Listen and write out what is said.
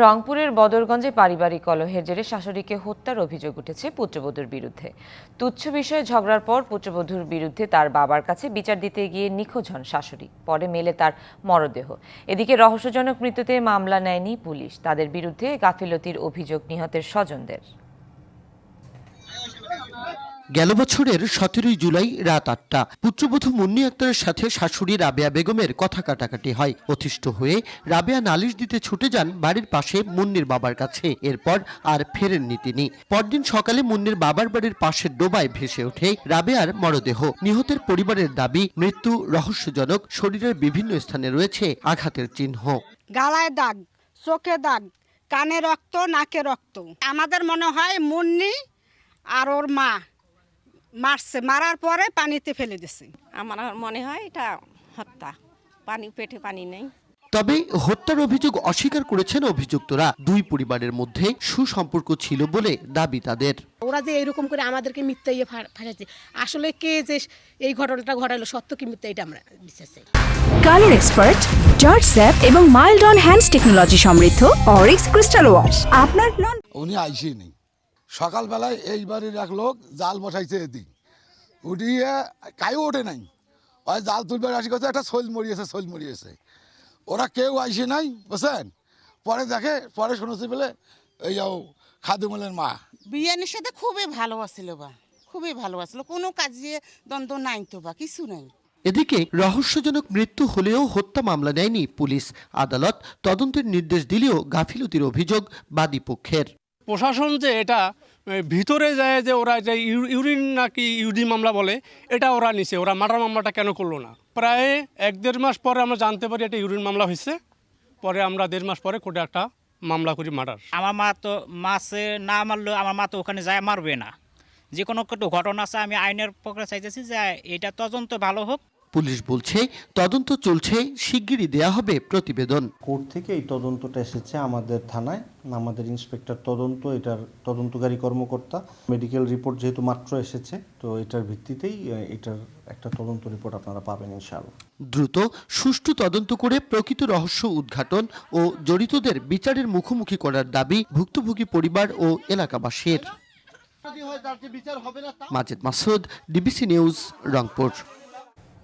রংপুরের বদরগঞ্জে পারিবারিক কলহের জেরে শাশুড়িকে হত্যার অভিযোগ উঠেছে পুত্রবধূর বিরুদ্ধে। তুচ্ছ বিষয়ে ঝগড়ার পর পুত্রবধূর বিরুদ্ধে তার বাবার কাছে বিচার দিতে গিয়ে নিখোঁজ হন শাশুড়ি। পরে মেলে তার মরদেহ। এদিকে রহস্যজনক মৃত্যুতে মামলা নেয়নি পুলিশ। তাদের বিরুদ্ধে গাফিলতির অভিযোগ নিহতের স্বজনদের। গেল বছরের সতেরোই জুলাই রাত আটটা। পুত্রবধূ মুন্নি আক্তারের সাথে শাশুড়ি রাবেয়া বেগমের কথা কাটাকাটি হয়। অতিষ্ঠ হয়ে রাবেয়া নালিশ দিতে ছুটে যান বাড়ির পাশে মুন্নির বাবার কাছে। এরপর আর ফেরেননি তিনি। পরদিন সকালে মুন্নির বাবার বাড়ির পাশের ডোবায় ভেসে ওঠে রাবেয়ার মরদেহ। নিহতের পরিবারের দাবি, মৃত্যু রহস্যজনক, শরীরের বিভিন্ন স্থানে রয়েছে আঘাতের চিহ্ন। গালায় দাগ, চোখে দাগ, কানে রক্ত, নাকে রক্ত। আমাদের মনে হয় মুন্নি আর ওর মা। মারছে মারার পরে পানিতে ফেলে দিছে। আমার মনে হয় এটা হত্যা। পানি পেটে পানি নেই। তবে হত্যার অভিযোগ অস্বীকার করেছেন অভিযুক্তরা। দুই পরিবারের মধ্যে সুসম্পর্ক ছিল বলে দাবি তাদের। ওরা যে এরকম করে আমাদেরকে মিথ্যা ইয়ে ফা- ফাঁসাচ্ছে আসলে কে যে এই ঘটনাটা ঘটালো সত্য কি মিথ্যা এটা আমরা বিশ্বাস করি। কালার এক্সপার্ট জর্জ স্যাপ এবং মাইল্ড অন হ্যান্ডস টেকনোলজি সমৃদ্ধ অরিক্স ক্রিস্টাল ওয়াশ। আপনার নন উনি আইসি নেই। সকালবেলায় এই বাড়ির এক লোক জাল বসাইছে এদিক। উঠিয়ে কায়ও ওঠে নাই। ওই জাল তুলবার আসি কথা একটা শৈল মরিয়েছে শৈল মরিয়েছে ওরা কেউ আইসে নাই বুঝছেন? পরে দেখে পরে শুনেছি বলে এই যাও খাদুমলের মা। বিরিয়ানির সাথে খুবই ভালোবাসিল বা খুবই ভালোবাসিল কোনো কাজে দ্বন্দ্ব নাই তো বা কিছু নাই। এদিকে রহস্যজনক মৃত্যু হলেও হত্যা মামলা নেয়নি পুলিশ। আদালত তদন্তের নির্দেশ দিলেও গাফিলতির অভিযোগ বাদী পক্ষের। প্রশাসন যে এটা ভিতরে যায় যে ওরা যে ইউ- ইউরিন নাকি ইউডি মামলা বলে, এটা ওরা নিছে, ওরা মার্ডার মামলাটা কেন করল না? প্রায় এক দেড় মাস পরে আমরা জানতে পারি এটা ইউরিন মামলা হয়েছে, পরে আমরা দেড় মাস পরে কোর্টে একটা মামলা করি মার্ডার। আমার মা তো মাছে না মারলেও আমার মা তো ওখানে যায় মারবে না। যে কোনো ঘটনা আছে, আমি আইনের পক্ষে চাইতেছি যে এটা তদন্ত ভালো হোক পুলিশ বলছে তদন্ত চলছে শিগগিরই দেয়া হবে প্রতিবেদন। কোর্ট থেকে এই তদন্তটা এসেছে আমাদের থানায়। আমাদের ইন্সপেক্টর তদন্ত এটার তদন্তকারী কর্মকর্তা। মেডিকেল রিপোর্ট যেহেতু মাত্র এসেছে তো এটার ভিত্তিতেই এটার একটা তদন্ত রিপোর্ট আপনারা পাবেন ইনশাআল্লাহ। দ্রুত সুষ্ঠু তদন্ত করে প্রকৃত রহস্য উদ্ঘাটন ও জড়িতদের বিচারের মুখোমুখি করার দাবি ভুক্তভোগী পরিবার ও এলাকাবাসীর। Majed Masud DBC news Rangpur.